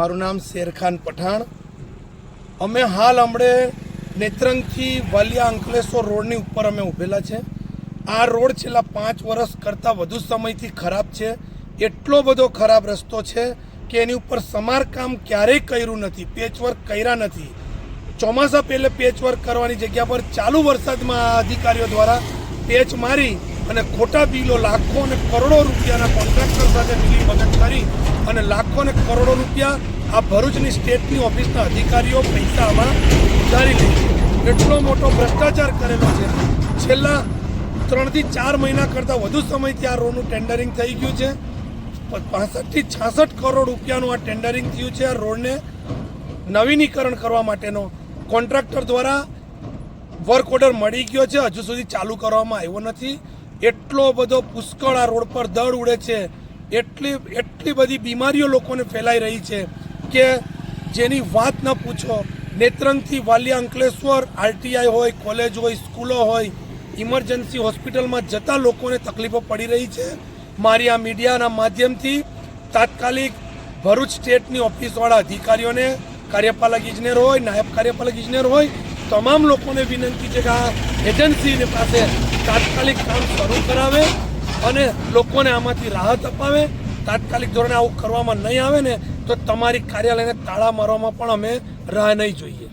મારું નામ શેરખાન પઠાણ. અમે હાલ હમણે નેત્રંગથી વાલિયા અંકલેશ્વર રોડની ઉપર અમે ઊભેલા છે. આ રોડ છેલ્લા પાંચ વર્ષ કરતાં વધુ સમયથી ખરાબ છે. એટલો બધો ખરાબ રસ્તો છે કે એની ઉપર સમારકામ ક્યારેય કર્યું નથી પેચવર્ક કર્યા નથી. ચોમાસા પહેલે પેચવર્ક કરવાની જગ્યા પર ચાલુ વરસાદમાં અધિકારીઓ દ્વારા પેચ મારી અને ખોટા બિલો લાખો અને કરોડો રૂપિયાના કોન્ટ્રાક્ટર સાથે મિલી મગજ કરી અને લાખો અને કરોડો રૂપિયા આ ભરૂચની સ્ટેટની ઓફિસના અધિકારીઓ પૈસામાં ઉધારી લે છે. એટલો મોટો ભ્રષ્ટાચાર કરેલો છે. છેલ્લા ત્રણથી ચાર મહિના કરતાં વધુ સમયથી આ રોડનું ટેન્ડરિંગ થઈ ગયું છે. પાસઠથી છાસઠ કરોડ રૂપિયાનું આ ટેન્ડરિંગ થયું છે આ રોડને નવીનીકરણ કરવા માટેનો. કોન્ટ્રાક્ટર દ્વારા વર્ક ઓર્ડર મળી ગયો છે. હજુ સુધી ચાલુ કરવામાં આવ્યો નથી. એટલો બધો પુષ્કળ આ રોડ પર દળ ઉડે છે, એટલી એટલી બધી બીમારીઓ લોકોને ફેલાઈ રહી છે કે જેની વાત ન પૂછો. નેત્રંગથી વાલિયા અંકલેશ્વર, આરટીઆઈ હોય, કોલેજ હોય, સ્કૂલો હોય, ઇમરજન્સી હોસ્પિટલમાં જતા લોકોને તકલીફો પડી રહી છે. મારી આ મીડિયાના માધ્યમથી તાત્કાલિક ભરૂચ સ્ટેટની ઓફિસવાળા અધિકારીઓને, કાર્યપાલક ઇજનેર હોય, નાયબ કાર્યપાલક ઇજનેર હોય, તમામ લોકોને વિનંતી છે કે આ એજન્સીને પાસે તાત્કાલિક કામ શરૂ કરાવે અને લોકોને આમાંથી રાહત અપાવે. તાત્કાલિક ધોરણે આવું કરવામાં નહીં આવે ને તો તમારી કાર્યાલયને તાળા મારવામાં પણ અમે રાહ નહીં જોઈએ.